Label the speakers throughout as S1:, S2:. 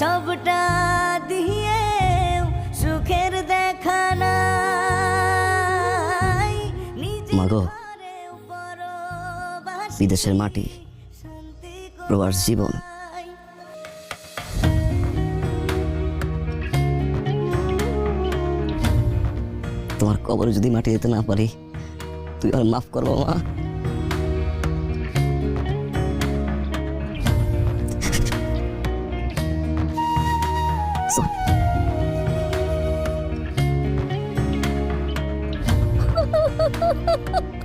S1: সবটা দিয়ে সুখের দেখা নাই।
S2: মাগো, বিদেশের মাটি প্রবাস জীবন। তোমার কবরে যদি মাটি যেতে না পারি তুই আর মাফ করব মা। 松。哈哈哈哈哈！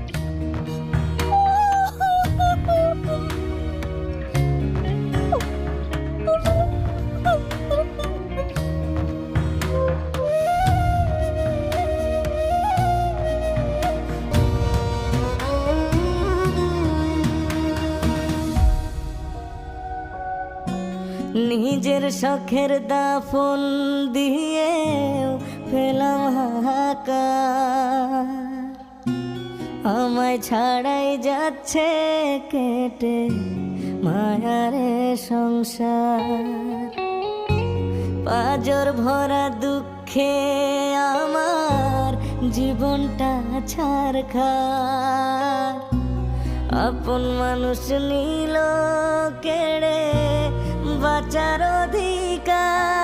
S1: নিজের শখের দাফন দিয়ে ফেলাম আমায় ছাড়াই যাচ্ছে কেটে মায়ারে সংসার। পাজর ভরা দুঃখে আমার জীবনটা ছাড় আপন মানুষ নিল কেড়ে বাঁচার অধিকার।